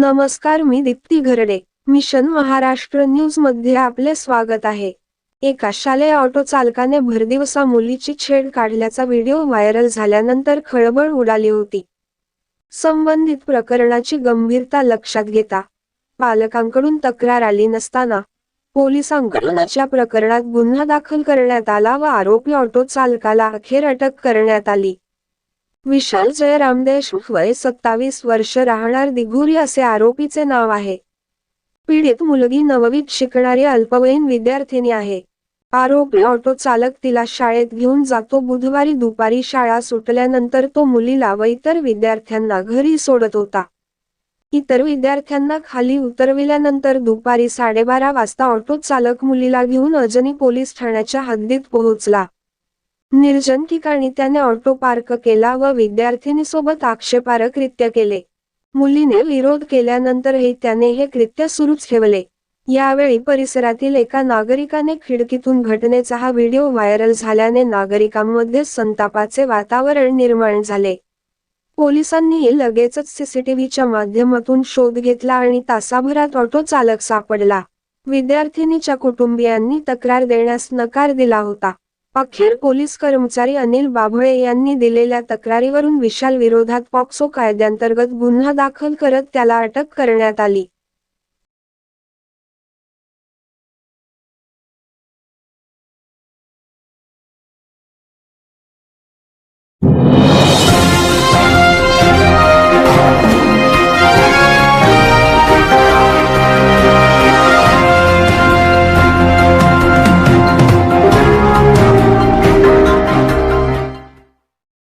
नमस्कार मी दीप्ती घरडे. मिशन महाराष्ट्र न्यूजमध्ये आपले स्वागत आहे. एका शालेय ऑटो चालकाने भरदिवसा मुलीची छेड काढल्याचा व्हिडिओ व्हायरल झाल्यानंतर खळबळ उडाली होती. संबंधित प्रकरणाची गंभीरता लक्षात घेता पालकांकडून तक्रार आली नसताना पोलिसांकडूनच्या प्रकरणात गुन्हा दाखल करण्यात आला व आरोपी ऑटो चालकाला अखेर अटक करण्यात आली. विशाल जयराम देशमुख वय सत्तावीस वर्ष राहणार दिघुरी असे आरोपीचे नाव आहे. पीडित मुलगी नववीत शिकणारी अल्पवयीन विद्यार्थिनी आहे. आरोपी ऑटो चालक तिला शाळेत घेऊन जातो. बुधवारी दुपारी शाळा सुटल्यानंतर तो मुलीला व इतर विद्यार्थ्यांना घरी सोडत होता. इतर विद्यार्थ्यांना खाली उतरविल्यानंतर दुपारी साडेबारा वाजता ऑटो चालक मुलीला घेऊन अजनी पोलीस ठाण्याच्या हद्दीत पोहोचला. निर्जन ठिकाणी त्याने ऑटो पार्क केला व विद्यार्थिनीसोबत आक्षेपार्ह कृत्य केले. मुलीने विरोध केल्यानंतरही त्याने हे कृत्य सुरूच ठेवले. यावेळी परिसरातील एका नागरिकाने खिडकीतून घटनेचा हा व्हिडिओ व्हायरल झाल्याने नागरिकांमध्ये संतापाचे वातावरण निर्माण झाले. पोलिसांनीही लगेचच सीसीटीव्हीच्या माध्यमातून शोध घेतला आणि तासाभरात ऑटो चालक सापडला. विद्यार्थिनीच्या कुटुंबियांनी तक्रार देण्यास नकार दिला होता. अखेर पोलीस कर्मचारी अनिल बाभळे यांनी दिलेल्या तक्रारीवरून विशाल विरोधात पॉक्सो कायद्यांतर्गत गुन्हा दाखल करत त्याला अटक करण्यात आली.